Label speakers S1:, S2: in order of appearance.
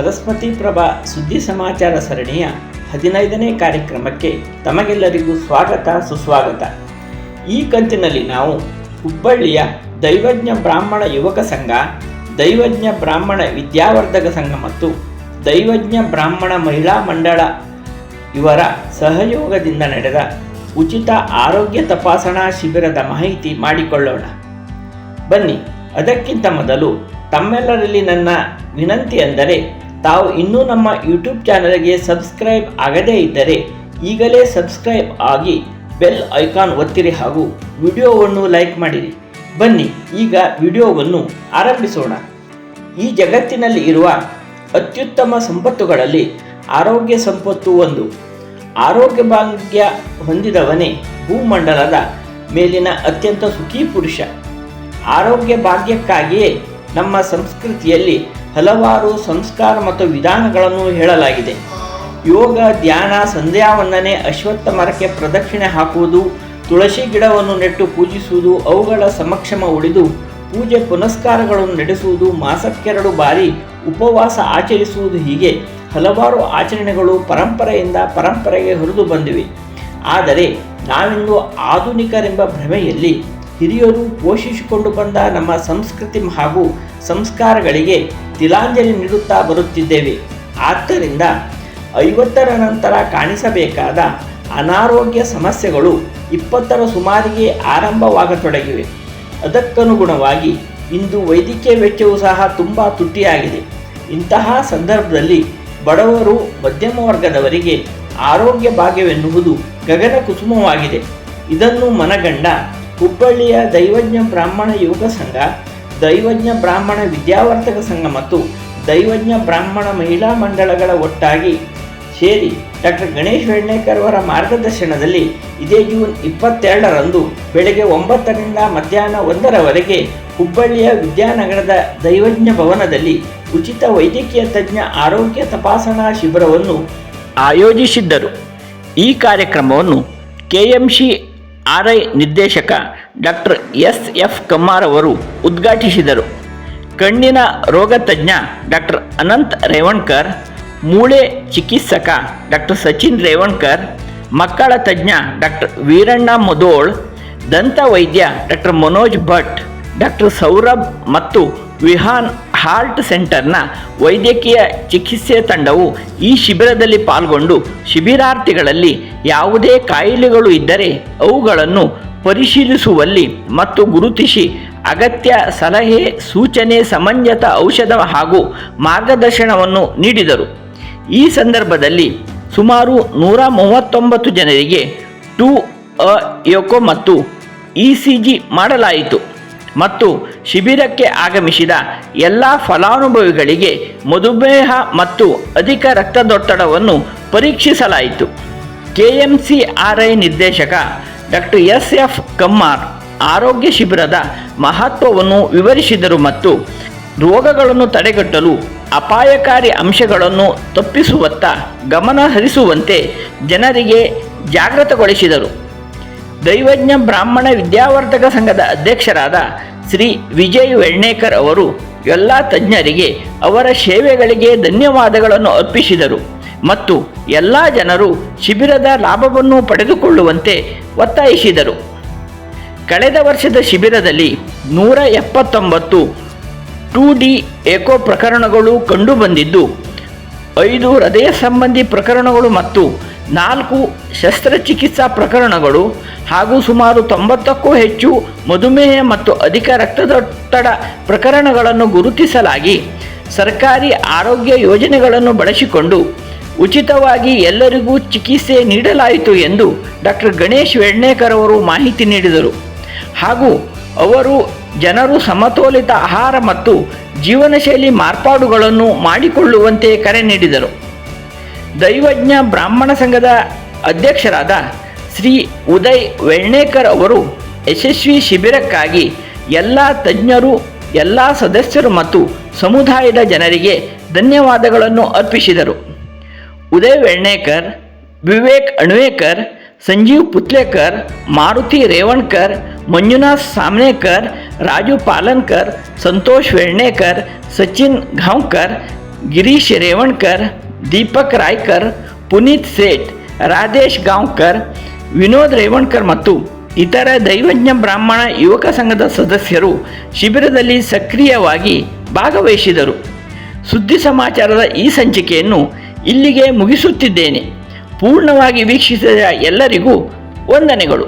S1: ಬನಸ್ಪತಿ ಪ್ರಭಾ ಸುದ್ದಿ ಸಮಾಚಾರ ಸರಣಿಯ ಹದಿನೈದನೇ ಕಾರ್ಯಕ್ರಮಕ್ಕೆ ತಮಗೆಲ್ಲರಿಗೂ ಸ್ವಾಗತ, ಸುಸ್ವಾಗತ. ಈ ಕಂತಿನಲ್ಲಿ ನಾವು ಹುಬ್ಬಳ್ಳಿಯ ದೈವಜ್ಞ ಬ್ರಾಹ್ಮಣ ಯುವಕ ಸಂಘ, ದೈವಜ್ಞ ಬ್ರಾಹ್ಮಣ ವಿದ್ಯಾವರ್ಧಕ ಸಂಘ ಮತ್ತು ದೈವಜ್ಞ ಬ್ರಾಹ್ಮಣ ಮಹಿಳಾ ಮಂಡಳ ಇವರ ಸಹಯೋಗದಿಂದ ನಡೆದ ಉಚಿತ ಆರೋಗ್ಯ ತಪಾಸಣಾ ಶಿಬಿರದ ಮಾಹಿತಿ ಮಾಡಿಕೊಳ್ಳೋಣ. ಬನ್ನಿ, ಅದಕ್ಕಿಂತ ಮೊದಲು ತಮ್ಮೆಲ್ಲರಲ್ಲಿ ನನ್ನ ವಿನಂತಿ ಎಂದರೆ ತಾವು ಇನ್ನೂ ನಮ್ಮ ಯೂಟ್ಯೂಬ್ ಚಾನಲ್ಗೆ ಸಬ್ಸ್ಕ್ರೈಬ್ ಆಗದೇ ಇದ್ದರೆ ಈಗಲೇ ಸಬ್ಸ್ಕ್ರೈಬ್ ಆಗಿ ಬೆಲ್ ಐಕಾನ್ ಒತ್ತಿರಿ ಹಾಗೂ ವಿಡಿಯೋವನ್ನು ಲೈಕ್ ಮಾಡಿರಿ. ಬನ್ನಿ, ಈಗ ವಿಡಿಯೋವನ್ನು ಆರಂಭಿಸೋಣ. ಈ ಜಗತ್ತಿನಲ್ಲಿ ಇರುವ ಅತ್ಯುತ್ತಮ ಸಂಪತ್ತುಗಳಲ್ಲಿ ಆರೋಗ್ಯ ಸಂಪತ್ತು ಒಂದು. ಆರೋಗ್ಯ ಭಾಗ್ಯ ಹೊಂದಿದವನೇ ಭೂಮಂಡಲದ ಮೇಲಿನ ಅತ್ಯಂತ ಸುಖಿ ಪುರುಷ. ಆರೋಗ್ಯ ಭಾಗ್ಯಕ್ಕಾಗಿಯೇ ನಮ್ಮ ಸಂಸ್ಕೃತಿಯಲ್ಲಿ ಹಲವಾರು ಸಂಸ್ಕಾರ ಮತ್ತು ವಿಧಾನಗಳನ್ನು ಹೇಳಲಾಗಿದೆ. ಯೋಗ, ಧ್ಯಾನ ಸಂಧ್ಯಾ ವಂದನೆ ಅಶ್ವತ್ಥ ಮರಕ್ಕೆ ಪ್ರದಕ್ಷಿಣೆ ಹಾಕುವುದು, ತುಳಸಿ ಗಿಡವನ್ನು ನೆಟ್ಟು ಪೂಜಿಸುವುದು, ಅವುಗಳ ಸಮಕ್ಷಮ ಉಳಿದು ಪೂಜೆ ಪುನಸ್ಕಾರಗಳನ್ನು ನಡೆಸುವುದು, ಮಾಸಕ್ಕೆರಡು ಬಾರಿ ಉಪವಾಸ ಆಚರಿಸುವುದು ಹೀಗೆ ಹಲವಾರು ಆಚರಣೆಗಳು ಪರಂಪರೆಯಿಂದ ಪರಂಪರೆಗೆ ಹೊರದು ಬಂದಿವೆ. ಆದರೆ ನಾವಿಂದು ಆಧುನಿಕರೆಂಬ ಭ್ರಮೆಯಲ್ಲಿ ಹಿರಿಯರು ಪೋಷಿಸಿಕೊಂಡು ಬಂದ ನಮ್ಮ ಸಂಸ್ಕೃತಿ ಹಾಗೂ ಸಂಸ್ಕಾರಗಳಿಗೆ ತಿಲಾಂಜಲಿ ನೀಡುತ್ತಾ ಬರುತ್ತಿದ್ದೇವೆ. ಆದ್ದರಿಂದ ಐವತ್ತರ ನಂತರ ಕಾಣಿಸಬೇಕಾದ ಅನಾರೋಗ್ಯ ಸಮಸ್ಯೆಗಳು ಇಪ್ಪತ್ತರ ಸುಮಾರಿಗೆ ಆರಂಭವಾಗತೊಡಗಿವೆ. ಅದಕ್ಕನುಗುಣವಾಗಿ ಇಂದು ವೈದ್ಯಕೀಯ ವೆಚ್ಚವು ಸಹ ತುಂಬ ತುಟ್ಟಿಯಾಗಿದೆ. ಇಂತಹ ಸಂದರ್ಭದಲ್ಲಿ ಬಡವರು ಮಧ್ಯಮ ವರ್ಗದವರಿಗೆ ಆರೋಗ್ಯ ಭಾಗ್ಯವೆನ್ನುವುದು ಗಗನ ಕುಸುಮವಾಗಿದೆ. ಇದನ್ನು ಮನಗಂಡ ಹುಬ್ಬಳ್ಳಿಯ ದೈವಜ್ಞ ಬ್ರಾಹ್ಮಣ ಯೋಗ ಸಂಘ ದೈವಜ್ಞ ಬ್ರಾಹ್ಮಣ ವಿದ್ಯಾವರ್ತಕ ಸಂಘ ಮತ್ತು ದೈವಜ್ಞ ಬ್ರಾಹ್ಮಣ ಮಹಿಳಾ ಮಂಡಳಗಳ ಒಟ್ಟಾಗಿ ಸೇರಿ ಡಾಕ್ಟರ್ ಗಣೇಶ್ ವೆಣ್ಣೇಕರ್ ಅವರ ಮಾರ್ಗದರ್ಶನದಲ್ಲಿ ಇದೇ ಜೂನ್ ಇಪ್ಪತ್ತೆರಡರಂದು ಬೆಳಗ್ಗೆ ಒಂಬತ್ತರಿಂದ ಮಧ್ಯಾಹ್ನ ಒಂದರವರೆಗೆ ಹುಬ್ಬಳ್ಳಿಯ ವಿದ್ಯಾನಗರದ ದೈವಜ್ಞ ಭವನದಲ್ಲಿ ಉಚಿತ ವೈದ್ಯಕೀಯ ತಜ್ಞ ಆರೋಗ್ಯ ತಪಾಸಣಾ ಶಿಬಿರವನ್ನು ಆಯೋಜಿಸಿದ್ದರು. ಈ ಕಾರ್ಯಕ್ರಮವನ್ನು ಕೆಎಂಸಿ ಆರ್ ಐ ನಿರ್ದೇಶಕ ಡಾಕ್ಟರ್ ಎಸ್ ಎಫ್ ಕಮ್ಮಾರ್ ಅವರು ಉದ್ಘಾಟಿಸಿದರು. ಕಣ್ಣಿನ ರೋಗ ತಜ್ಞ ಡಾಕ್ಟರ್ ಅನಂತ್ ರೇವಣ್ಕರ್, ಮೂಳೆ ಚಿಕಿತ್ಸಕ ಡಾಕ್ಟರ್ ಸಚಿನ್ ರೇವಣ್ಕರ್, ಮಕ್ಕಳ ತಜ್ಞ ಡಾಕ್ಟರ್ ವೀರಣ್ಣ ಮುದೋಳ್, ದಂತ ವೈದ್ಯ ಡಾಕ್ಟರ್ ಮನೋಜ್ ಭಟ್, ಡಾಕ್ಟರ್ ಸೌರಭ್ ಮತ್ತು ವಿಹಾನ್ ಹಾರ್ಟ್ ಸೆಂಟರ್ನ ವೈದ್ಯಕೀಯ ಚಿಕಿತ್ಸೆ ತಂಡವು ಈ ಶಿಬಿರದಲ್ಲಿ ಪಾಲ್ಗೊಂಡು, ಶಿಬಿರಾರ್ಥಿಗಳಲ್ಲಿ ಯಾವುದೇ ಕಾಯಿಲೆಗಳು ಇದ್ದರೆ ಅವುಗಳನ್ನು ಪರಿಶೀಲಿಸುವಲ್ಲಿ ಮತ್ತು ಗುರುತಿಸಿ ಅಗತ್ಯ ಸಲಹೆ, ಸೂಚನೆ ಸಮಂಜತ ಔಷಧ ಹಾಗೂ ಮಾರ್ಗದರ್ಶನವನ್ನು ನೀಡಿದರು. ಈ ಸಂದರ್ಭದಲ್ಲಿ ಸುಮಾರು ನೂರ ಮೂವತ್ತೊಂಬತ್ತು ಜನರಿಗೆ ಟು ಅ ಯೋಕೋ ಮತ್ತು ಇ ಸಿ ಜಿ ಮಾಡಲಾಯಿತು ಮತ್ತು ಶಿಬಿರಕ್ಕೆ ಆಗಮಿಸಿದ ಎಲ್ಲ ಫಲಾನುಭವಿಗಳಿಗೆ ಮಧುಮೇಹ ಮತ್ತು ಅಧಿಕ ರಕ್ತದೊತ್ತಡವನ್ನು ಪರೀಕ್ಷಿಸಲಾಯಿತು. K M C R I ನಿರ್ದೇಶಕ ಡಾಕ್ಟರ್ ಎಸ್ ಎಫ್ ಕಮ್ಮಾರ್ ಆರೋಗ್ಯ ಶಿಬಿರದ ಮಹತ್ವವನ್ನು ವಿವರಿಸಿದರು ಮತ್ತು ರೋಗಗಳನ್ನು ತಡೆಗಟ್ಟಲು ಅಪಾಯಕಾರಿ ಅಂಶಗಳನ್ನು ತಪ್ಪಿಸುವತ್ತ ಗಮನ ಹರಿಸುವಂತೆ ಜನರಿಗೆ ಜಾಗೃತಗೊಳಿಸಿದರು. ದೈವಜ್ಞ ಬ್ರಾಹ್ಮಣ ವಿದ್ಯಾವರ್ಧಕ ಸಂಘದ ಅಧ್ಯಕ್ಷರಾದ ಶ್ರೀ ವಿಜಯ್ ವೆಣ್ಣೇಕರ್ ಅವರು ಎಲ್ಲ ತಜ್ಞರಿಗೆ ಅವರ ಸೇವೆಗಳಿಗೆ ಧನ್ಯವಾದಗಳನ್ನು ಅರ್ಪಿಸಿದರು ಮತ್ತು ಎಲ್ಲ ಜನರು ಶಿಬಿರದ ಲಾಭವನ್ನು ಪಡೆದುಕೊಳ್ಳುವಂತೆ ಒತ್ತಾಯಿಸಿದರು. ಕಳೆದ ವರ್ಷದ ಶಿಬಿರದಲ್ಲಿ ನೂರ ಎಪ್ಪತ್ತೊಂಬತ್ತು ಟು ಡಿ ಏಕೋ ಪ್ರಕರಣಗಳು ಕಂಡುಬಂದಿದ್ದು, ಐದು ಹೃದಯ ಸಂಬಂಧಿ ಪ್ರಕರಣಗಳು ಮತ್ತು ನಾಲ್ಕು ಶಸ್ತ್ರಚಿಕಿತ್ಸಾ ಪ್ರಕರಣಗಳು ಹಾಗೂ ಸುಮಾರು ತೊಂಬತ್ತಕ್ಕೂ ಹೆಚ್ಚು ಮಧುಮೇಹ ಮತ್ತು ಅಧಿಕ ರಕ್ತದೊತ್ತಡ ಪ್ರಕರಣಗಳನ್ನು ಗುರುತಿಸಲಾಗಿ ಸರ್ಕಾರಿ ಆರೋಗ್ಯ ಯೋಜನೆಗಳನ್ನು ಬಳಸಿಕೊಂಡು ಉಚಿತವಾಗಿ ಎಲ್ಲರಿಗೂ ಚಿಕಿತ್ಸೆ ನೀಡಲಾಯಿತು ಎಂದು ಡಾಕ್ಟರ್ ಗಣೇಶ್ ವೆಣ್ಣೇಕರ್ ಅವರು ಮಾಹಿತಿ ನೀಡಿದರು. ಹಾಗೂ ಅವರು ಜನರು ಸಮತೋಲಿತ ಆಹಾರ ಮತ್ತು ಜೀವನ ಶೈಲಿ ಮಾರ್ಪಾಡುಗಳನ್ನು ಮಾಡಿಕೊಳ್ಳುವಂತೆ ಕರೆ ನೀಡಿದರು. ದೈವಜ್ಞ ಬ್ರಾಹ್ಮಣ ಸಂಘದ ಅಧ್ಯಕ್ಷರಾದ ಶ್ರೀ ಉದಯ್ ವೆಣ್ಣೇಕರ್ ಅವರು ಯಶಸ್ವಿ ಶಿಬಿರಕ್ಕಾಗಿ ಎಲ್ಲ ತಜ್ಞರು, ಎಲ್ಲ ಸದಸ್ಯರು ಮತ್ತು ಸಮುದಾಯದ ಜನರಿಗೆ ಧನ್ಯವಾದಗಳನ್ನು ಅರ್ಪಿಸಿದರು. ಉದಯ್ ವೆಣ್ಣೇಕರ್ ವಿವೇಕ್ ಅಣ್ವೇಕರ್, ಸಂಜೀವ್ ಪುತ್ಲೇಕರ್, ಮಾರುತಿ ರೇವಣ್ಕರ್, ಮಂಜುನಾಥ್ ಸಾಮ್ನೇಕರ್, ರಾಜು ಪಾಲನ್ಕರ್, ಸಂತೋಷ್ ವೆಣ್ಣೇಕರ್ ಸಚಿನ್ ಘಾಂವ್ಕರ್, ಗಿರೀಶ್ ರೇವಣ್ಕರ್, ದೀಪಕ್ ರಾಯ್ಕರ್, ಪುನೀತ್ ಸೇಠ್, ರಾಧೇಶ್ ಗಾಂವ್ಕರ್, ವಿನೋದ್ ರೇವಣ್ಕರ್ ಮತ್ತು ಇತರ ದೈವಜ್ಞ ಬ್ರಾಹ್ಮಣ ಯುವಕ ಸಂಘದ ಸದಸ್ಯರು ಶಿಬಿರದಲ್ಲಿ ಸಕ್ರಿಯವಾಗಿ ಭಾಗವಹಿಸಿದರು. ಸುದ್ದಿ ಸಮಾಚಾರದ ಈ ಸಂಚಿಕೆಯನ್ನು ಇಲ್ಲಿಗೆ ಮುಗಿಸುತ್ತಿದ್ದೇನೆ. ಪೂರ್ಣವಾಗಿ ವೀಕ್ಷಿಸಿದ ಎಲ್ಲರಿಗೂ ವಂದನೆಗಳು.